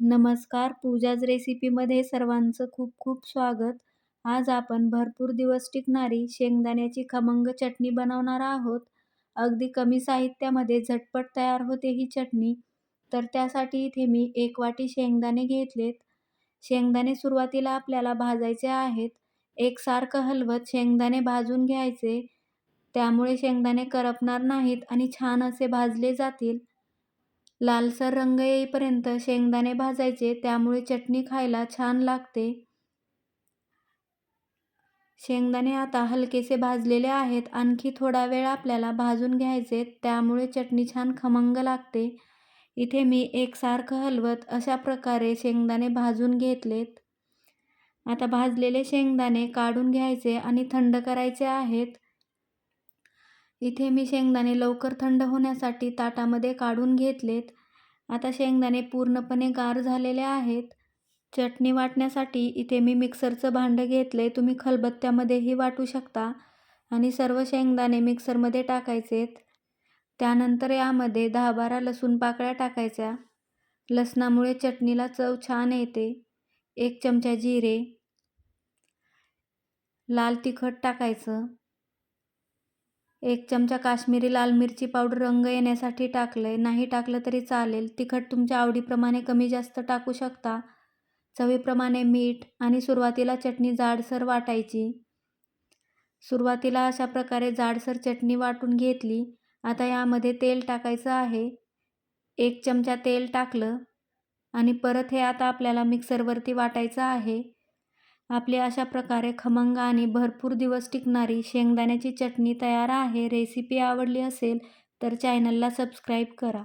नमस्कार. पूजाज रेसिपीमध्ये सर्वांचं खूप खूप स्वागत. आज आपण भरपूर दिवस टिकणारी शेंगदाण्याची खमंग चटणी बनवणार आहोत. अगदी कमी साहित्यामध्ये झटपट तयार होते ही चटणी. तर त्यासाठी इथे मी एक वाटी शेंगदाणे घेतलेत. शेंगदाणे सुरुवातीला आपल्याला भाजायचे आहेत. एकसारखं हलवत शेंगदाणे भाजून घ्यायचे. त्यामुळे शेंगदाणे करपणार नाहीत आणि छान असे भाजले जातील. लालसर रंग येईपर्यंत शेंगदाणे भाजायचे त्यामुळे चटणी खायला छान लागते. शेंगदाणे आता हलकेसे भाजलेले आहेत. आणखी थोडा वेळ आपल्याला भाजून घ्यायचे त्यामुळे चटणी छान खमंग लागते. इथे मी एकसारखं हलवत अशा प्रकारे शेंगदाणे भाजून घेतलेत. आता भाजलेले शेंगदाणे काढून घ्यायचे आणि थंड करायचे आहेत. इथे मी शेंगदाणे लवकर थंड होण्यासाठी ताटामध्ये काढून घेतलेत. आता शेंगदाणे पूर्णपणे गार झालेले आहेत. चटणी वाटण्यासाठी इथे मी मिक्सरचं भांडं घेतलं आहे तुम्ही खलबत्त्यामध्येही वाटू शकता आणि सर्व शेंगदाणे मिक्सरमध्ये टाकायचेत. त्यानंतर यामध्ये दहा बारा लसूण पाकळ्या टाकायच्या. लसणामुळे चटणीला चव छान येते. एक चमचा जिरे. लाल तिखट टाकायचं. एक चमचा काश्मीरी लाल मिरची पावडर रंग येण्यासाठी टाकलं आहे नाही टाकलं तरी चालेल. तिखट तुमच्या आवडीप्रमाणे कमी जास्त टाकू शकता. चवीप्रमाणे मीठ आणि सुरुवातीला चटणी जाडसर वाटायची. सुरुवातीला अशा प्रकारे जाडसर चटणी वाटून घेतली. आता यामध्ये तेल टाकायचं आहे. एक चमचा तेल टाकलं आणि परत हे आता आपल्याला मिक्सरवरती वाटायचं आहे. आपली अशा प्रकारे खमंग आणि भरपूर दिवस टिकणारी शेंगदाण्याची चटणी तयार आहे. रेसिपी आवडली असेल तर चॅनलला सबस्क्राईब करा.